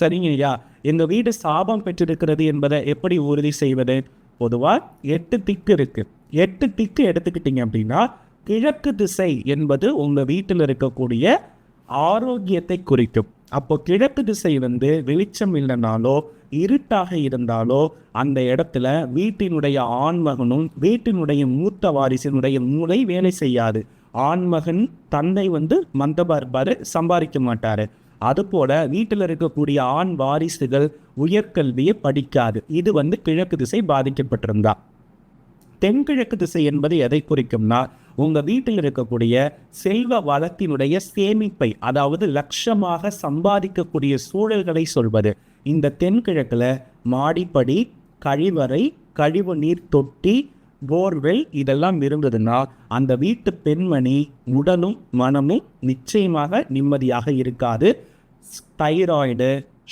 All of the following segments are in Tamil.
சரிங்க ஐயா எங்கள் வீடு சாபம் பெற்றிருக்கிறது என்பதை எப்படி உறுதி செய்வது? பொதுவாக எட்டு திக்கு இருக்குது எட்டு திக்கு எடுத்துக்கிட்டீங்க அப்படின்னா கிழக்கு திசை என்பது உங்கள் வீட்டில் இருக்கக்கூடிய ஆரோக்கியத்தை குறிக்கும். அப்போ கிழக்கு திசை வந்து வெளிச்சம் இல்லைனாலோ இருட்டாக இருந்தாலோ அந்த இடத்துல வீட்டினுடைய ஆண்மகனும் வீட்டினுடைய மூத்த வாரிசினுடைய மூளை வேலை செய்யாது. ஆண்மகன் தந்தை வந்து மந்தபா இருப்பாரு சம்பாதிக்க மாட்டாரு. அதுபோல வீட்டில் இருக்கக்கூடிய ஆண் வாரிசுகள் உயர்கல்வியை படிக்காது. இது வந்து கிழக்கு திசை பாதிக்கப்பட்டிருந்தா. தென்கிழக்கு திசை என்பது எதை குறிக்கும்னா உங்கள் வீட்டில் இருக்கக்கூடிய செல்வ வளத்தினுடைய சேமிப்பை அதாவது லட்சமாக சம்பாதிக்கக்கூடிய சூழல்களை சொல்வது. இந்த தென்கிழக்கில் மாடிப்படி கழிவறை கழிவு நீர் தொட்டி போர்வெல் இதெல்லாம் இருந்ததுன்னா அந்த வீட்டு பெண்மணி உடலும் மனமும் நிச்சயமாக நிம்மதியாக இருக்காது. தைராய்டு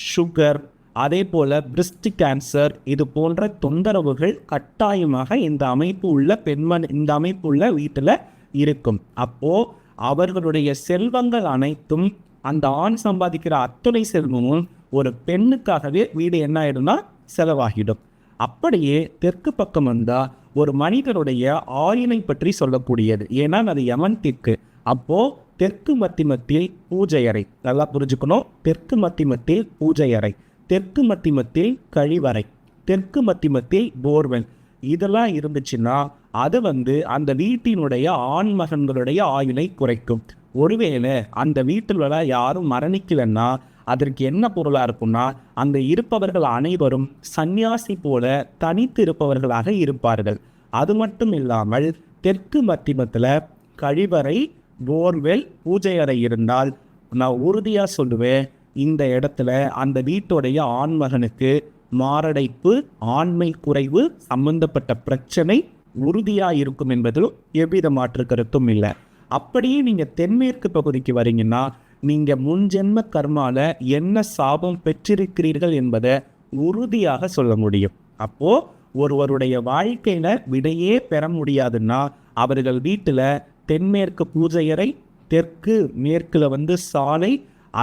சுகர் அதே போல் பிரிஸ்ட் கேன்சர் இது போன்ற தொந்தரவுகள் கட்டாயமாக இந்த அமைப்பு உள்ள பெண்மண் இந்த அமைப்பு உள்ள வீட்டில் இருக்கும். அப்போது அவர்களுடைய செல்வங்கள் அனைத்தும் அந்த ஆண் சம்பாதிக்கிற அத்துணை செல்வமும் ஒரு பெண்ணுக்காகவே வீடு என்ன ஆயிடும்னா செலவாகிடும். அப்படியே தெற்கு பக்கம் வந்தால் ஒரு மனிதனுடைய ஆயுளை பற்றி சொல்லக்கூடியது. ஏன்னா அது யமன் திக்கு அப்போது தெற்கு மத்திமத்தில் பூஜை அறை. நல்லா புரிஞ்சுக்கணும். தெற்கு மத்திமத்தில் பூஜை அறை. தெற்கு மத்திமத்தில் கழிவறை. தெற்கு மத்திமத்தில் போர்வெல். இதெல்லாம் இருந்துச்சுன்னா அது வந்து அந்த வீட்டினுடைய ஆண் மகன்களுடைய ஆயுளை குறைக்கும். ஒருவேளை அந்த வீட்டில் யாரும் மரணிக்கலைன்னா அதற்கு என்ன பொருளாக இருக்கும்னா அங்கே இருப்பவர்கள் அனைவரும் சந்நியாசி போல தனித்து இருப்பவர்களாக இருப்பார்கள். அது மட்டும் இல்லாமல் தெற்கு மத்திமத்தில் கழிவறை போர்வெல் பூஜை அறை இருந்தால் நான் உறுதியாக சொல்லுவேன் இந்த இடத்துல அந்த வீட்டுடைய ஆண்மகனுக்கு மாரடைப்பு ஆண்மை குறைவு சம்பந்தப்பட்ட பிரச்சனை உறுதியாக இருக்கும் என்பதிலும் எவ்வித மாற்று கருத்தும் இல்லை. அப்படியே நீங்கள் தென்மேற்கு பகுதிக்கு வரீங்கன்னா நீங்கள் முன்ஜென்ம கர்மால என்ன சாபம் பெற்றிருக்கிறீர்கள் என்பதை உறுதியாக சொல்ல முடியும். அப்போது ஒருவருடைய வாழ்க்கையில் விடையே பெற முடியாதுன்னா அவர்கள் வீட்டில் தென்மேற்கு பூஜையறை தெற்கு மேற்கில் வந்து சாலை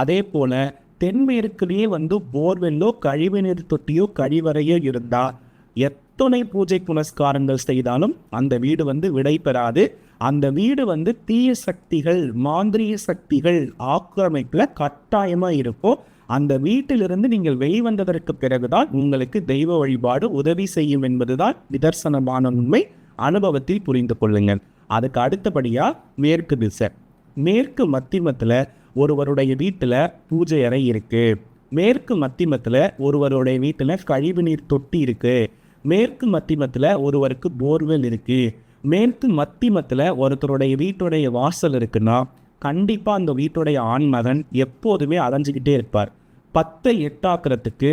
அதே போல் தென்மேற்குலேயே வந்து போர்வெல்லோ கழிவுநீர் தொட்டியோ கழிவறையோ இருந்தால் எத்தனை பூஜை புனஸ்காரங்கள் செய்தாலும் அந்த வீடு வந்து விடை பெறாது. அந்த வீடு வந்து தீய சக்திகள் மாந்திரிய சக்திகள் ஆக்கிரமிப்பில் கட்டாயமாக இருக்கும். அந்த வீட்டிலிருந்து நீங்கள் வெளிவந்ததற்கு பிறகுதான் உங்களுக்கு தெய்வ வழிபாடு உதவி செய்யும் என்பதுதான் நிதர்சனமான உண்மை. அனுபவத்தில் புரிந்து கொள்ளுங்கள். அதுக்கு அடுத்தபடியாக மேற்கு திசை. மேற்கு மத்திமத்தில் ஒருவருடைய வீட்டில் பூஜை அறை இருக்குது மேற்கு மத்திமத்தில் ஒருவருடைய வீட்டில் கழிவுநீர் தொட்டி இருக்குது மேற்கு மத்திமத்தில் ஒருவருக்கு போர்வெல் இருக்குது மேற்கு மத்திமத்தில் ஒருத்தருடைய வீட்டுடைய வாசல் இருக்குன்னா கண்டிப்பாக அந்த வீட்டுடைய ஆண்மகன் எப்போதுமே அலைஞ்சிக்கிட்டே இருப்பார். பத்தை எட்டாக்குறதுக்கு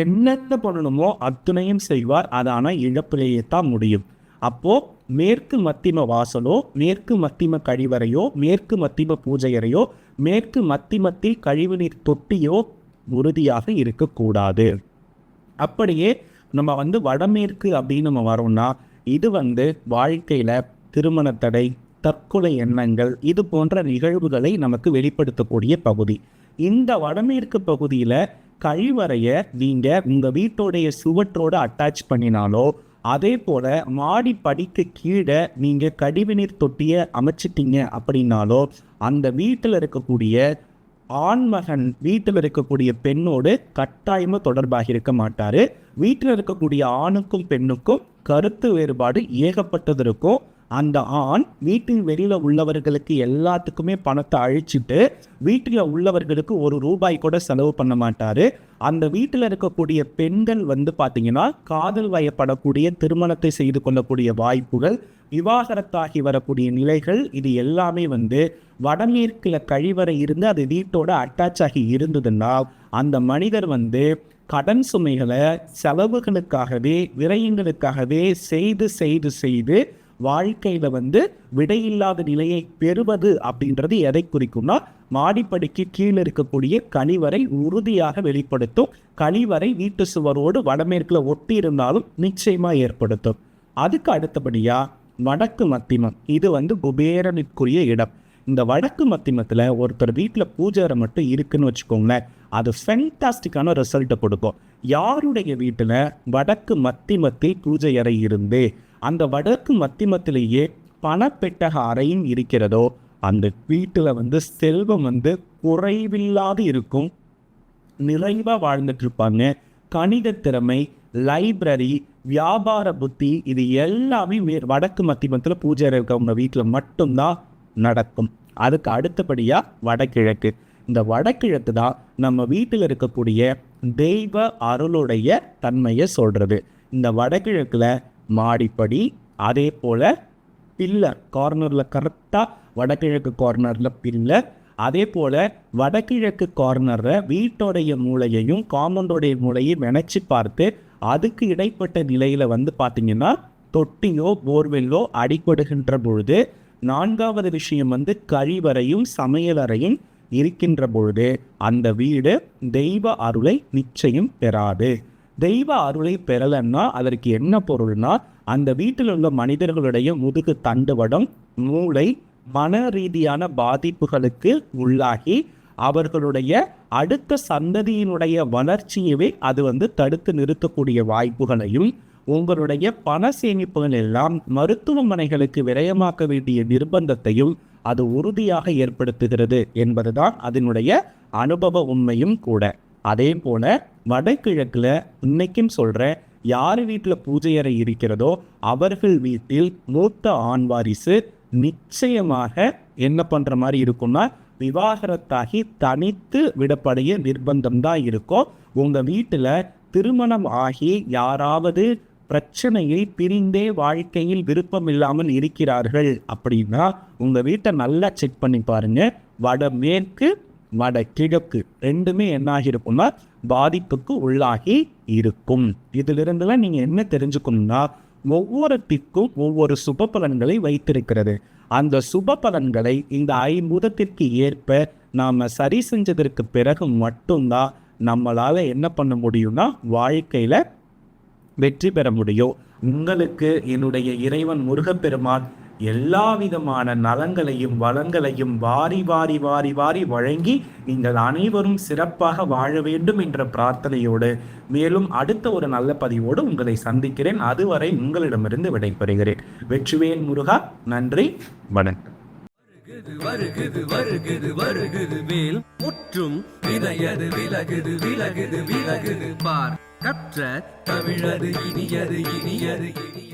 என்னென்ன பண்ணணுமோ அத்துணையும் செய்வார். அது ஆனால் இழப்பிலேயே தான் முடியும். அப்போது மேற்கு மத்திம வாசலோ மேற்கு மத்திம கழிவறையோ மேற்கு மத்திம பூஜையறையோ மேற்கு மத்திமத்தில் கழிவுநீர் தொட்டியோ உறுதியாக இருக்கக்கூடாது. அப்படியே நம்ம வந்து வடமேற்கு அப்படின்னு நம்ம வரோம்னா இது வந்து வாழ்க்கையில் திருமண தடை தற்கொலை எண்ணங்கள் இது போன்ற நிகழ்வுகளை நமக்கு வெளிப்படுத்தக்கூடிய பகுதி. இந்த வடமேற்கு பகுதியில் கழிவறையை நீங்கள் உங்கள் வீட்டோடைய சுவற்றோடு அட்டாச் பண்ணினாலோ அதே போல மாடி படிக்கு கீழே நீங்க கழிவுநீர் தொட்டியை அமைச்சிட்டீங்க அப்படின்னாலோ அந்த வீட்டில் இருக்கக்கூடிய ஆண்மகன் வீட்டில் இருக்கக்கூடிய பெண்ணோடு கட்டாயமாக தொடர்பாக இருக்க மாட்டாரு. வீட்டில் இருக்கக்கூடிய ஆணுக்கும் பெண்ணுக்கும் கருத்து வேறுபாடு ஏகப்பட்டது இருக்கும். அந்த ஆண் வீட்டின் வெளியில் உள்ளவர்களுக்கு எல்லாத்துக்குமே பணத்தை அழிச்சிட்டு வீட்டில் உள்ளவர்களுக்கு ஒரு ரூபாய் கூட செலவு பண்ண மாட்டார். அந்த வீட்டில் இருக்கக்கூடிய பெண்கள் வந்து பார்த்தீங்கன்னா காதல் வயப்படக்கூடிய திருமணத்தை செய்து கொள்ளக்கூடிய வாய்ப்புகள் விவாகரத்தாகி வரக்கூடிய நிலைகள் இது எல்லாமே வந்து வடமேற்கில் கழிவறை இருந்து அது வீட்டோட அட்டாச் ஆகி இருந்ததுன்னா அந்த மனிதர் வந்து கடன் சுமைகளை செலவுகளுக்காகவே விரயங்களுக்காகவே செய்து செய்து செய்து வாழ்க்கையில் வந்து விடையில்லாத நிலையை பெறுவது அப்படின்றது எதை குறிக்கும்னா மாடிப்படிக்கு கீழே இருக்கக்கூடிய கழிவறை உறுதியாக வெளிப்படுத்தும். கழிவறை வீட்டு சுவரோடு வடமேற்கில் ஒட்டி இருந்தாலும் நிச்சயமாக ஏற்படுத்தும். அதுக்கு அடுத்தபடியாக வடக்கு மத்திமம். இது வந்து குபேரனுக்குரிய இடம். இந்த வடக்கு மத்திமத்தில் ஒருத்தர் வீட்டில் பூஜை அறை மட்டும் இருக்குன்னு வச்சுக்கோங்களேன் அது ஃபென்டாஸ்டிக்கான ரிசல்ட்டை கொடுக்கும். யாருடைய வீட்டில் வடக்கு மத்தி மத்தி பூஜை அறை இருந்து அந்த வடக்கு மத்திமத்திலேயே பணப்பெட்டக அறையும் இருக்கிறதோ அந்த வீட்டில் வந்து செல்வம் வந்து குறைவில்லாது இருக்கும். நிறைவாக வாழ்ந்துட்டு இருப்பாங்க கணித திறமை லைப்ரரி வியாபார புத்தி இது எல்லாமே வடக்கு மத்தியமத்தில் பூஜை இருக்கவங்க வீட்டில் மட்டும்தான் நடக்கும். அதுக்கு அடுத்தபடியாக வடகிழக்கு. இந்த வடகிழக்கு தான் நம்ம வீட்டில் இருக்கக்கூடிய தெய்வ அருளுடைய தன்மையை சொல்கிறது இந்த வடகிழக்கில் மாடிப்படி அதே போல் பில்லர் கார்னரில் கரெக்டாக வடகிழக்கு கார்னரில் பில்லர் அதே போல் வடகிழக்கு கார்னரில் வீட்டோடைய மூளையையும் காம்பவுண்டோடைய மூளையும் நினச்சி பார்த்து அதுக்கு இடைப்பட்ட நிலையில் வந்து பார்த்தீங்கன்னா தொட்டியோ போர்வெல்லோ அடிபடுகின்ற பொழுது நான்காவது விஷயம் வந்து கழிவறையும் சமையலறையும் இருக்கின்ற பொழுது அந்த வீடு தெய்வ அருளை நிச்சயம் பெறாது. தெய்வ அருளை பெறலைன்னா அதற்கு என்ன பொருள்னா அந்த வீட்டில் உள்ள மனிதர்களுடைய முதுகு தண்டுவடம் மூளை மன ரீதியான பாதிப்புகளுக்கு உள்ளாகி அவர்களுடைய அடுத்த சந்ததியினுடைய வளர்ச்சியவே அது வந்து தடுத்து நிறுத்தக்கூடிய வாய்ப்புகளையும் உங்களுடைய பண சேமிப்புகள் எல்லாம் மருத்துவமனைகளுக்கு விரயமாக்க வேண்டிய நிர்பந்தத்தையும் அது உறுதியாக ஏற்படுத்துகிறது என்பதுதான் அதனுடைய அனுபவ உண்மையும் கூட. அதே போல வடகிழக்கில் இன்னைக்கும் சொல்கிறேன் யார் வீட்டில் பூஜை அறை இருக்கிறதோ அவர்கள் வீட்டில் மூத்த ஆண் வாரிசு நிச்சயமாக என்ன பண்ணுற மாதிரி இருக்கும்னா விவாகரத்தாகி தனித்து விடப்படைய நிர்பந்தம் தான் இருக்கும். உங்கள் வீட்டில் திருமணம் ஆகி யாராவது பிரச்சனையை பிரிந்தே வாழ்க்கையில் விருப்பம் இல்லாமல் இருக்கிறார்கள் அப்படின்னா உங்கள் வீட்டை நல்லா செக் பண்ணி பாருங்கள் வடமேற்கு வட கிழக்கு ரெண்டுமே என்ன ஆகியிருக்கும்னா பாதிப்புக்கு உள்ளாகி இருக்கும். இதிலிருந்துலாம் நீங்கள் என்ன தெரிஞ்சுக்கணும்னா ஒவ்வொரு திக்கும் ஒவ்வொரு சுப பலன்களை வைத்திருக்கிறது. அந்த சுப பலன்களை இந்த ஐம்பூதத்திற்கு ஏற்ப நாம் சரி செஞ்சதற்கு பிறகு மட்டும்தான் நம்மளால் என்ன பண்ண முடியும்னா வாழ்க்கையில் வெற்றி பெற முடியும். உங்களுக்கு என்னுடைய இறைவன் முருகப்பெருமான் எல்லா விதமான நலங்களையும் வளங்களையும் வாரி வாரி வாரி வாரி வழங்கி நீங்கள் அனைவரும் சிறப்பாக வாழ வேண்டும் என்ற பிரார்த்தனையோடு மேலும் அடுத்த ஒரு நல்ல பதிவோடு உங்களை சந்திக்கிறேன். அதுவரை உங்களிடமிருந்து விடைபெறுகிறேன். வெற்றிவேல் முருகா நன்றி வணக்கம். வருகுது வருகுது வருகுது முற்றும் விதையது விலகுது விலகுது விலகுது. பார் கற்ற தமிழது இனியது இனியது இனியது.